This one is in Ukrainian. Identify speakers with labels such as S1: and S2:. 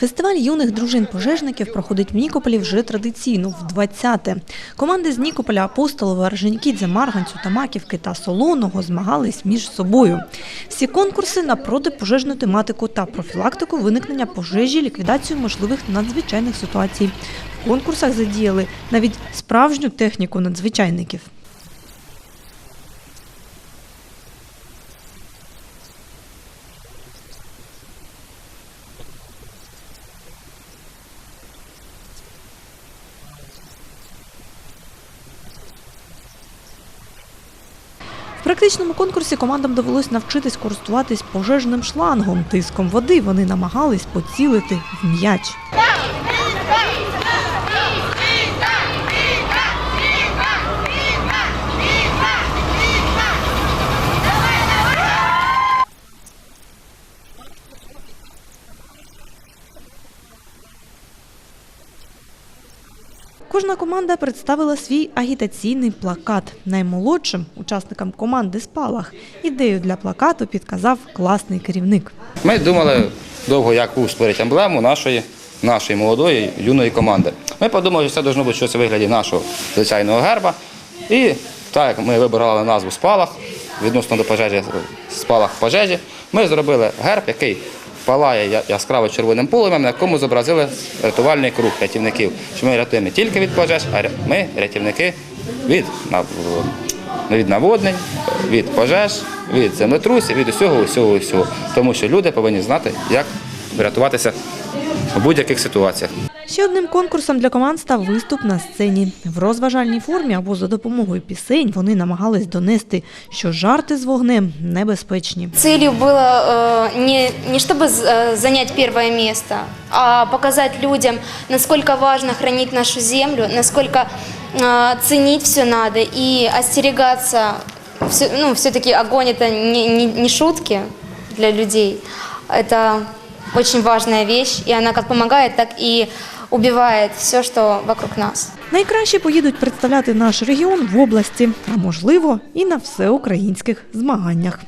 S1: Фестиваль юних дружин пожежників проходить в Нікополі вже традиційно, в 20-те. Команди з Нікополя Апостолова, Орджонікідзе, Марганцю, Тамаківки та Солоного змагались між собою. Всі конкурси на протипожежну тематику та профілактику виникнення пожежі, ліквідацію можливих надзвичайних ситуацій. В конкурсах задіяли навіть справжню техніку надзвичайників. В практичному конкурсі командам довелось навчитись користуватись пожежним шлангом. Тиском води вони намагались поцілити в м'яч. Кожна команда представила свій агітаційний плакат. Наймолодшим учасникам команди Спалах ідею для плакату підказав класний керівник.
S2: Ми думали довго, яку створити емблему нашої, нашої молодої юної команди. Ми подумали, що це повинно бути щось у вигляді нашого звичайного герба. І так як ми вибирали назву спалах відносно до пожежі, спалах пожежі, ми зробили герб, який палає яскраво червоним полум'ям, на якому зобразили рятувальний круг рятівників. Що ми рятуємо не тільки від пожеж, а ми рятівники від від наводнень, від пожеж, від землетрусів, від усього, усього, усього. Тому що люди повинні знати, як врятуватися у будь-яких ситуаціях.
S1: Ще одним конкурсом для команд став виступ на сцені. В розважальній формі або за допомогою пісень вони намагались донести, що жарти з вогнем небезпечні.
S3: Целью было э, не, не чтобы з- э, занять первое место, а показать людям, насколько важно хранить нашу землю, насколько э, ценить все надо и остерегаться. Все, ну, все-таки огонь это не, не, не шутки для людей. Это очень важная вещь, и она как помогает, так и убивает все, что вокруг нас.
S1: Найкраще поїдуть представляти наш регіон в області, а можливо і на всеукраїнських змаганнях.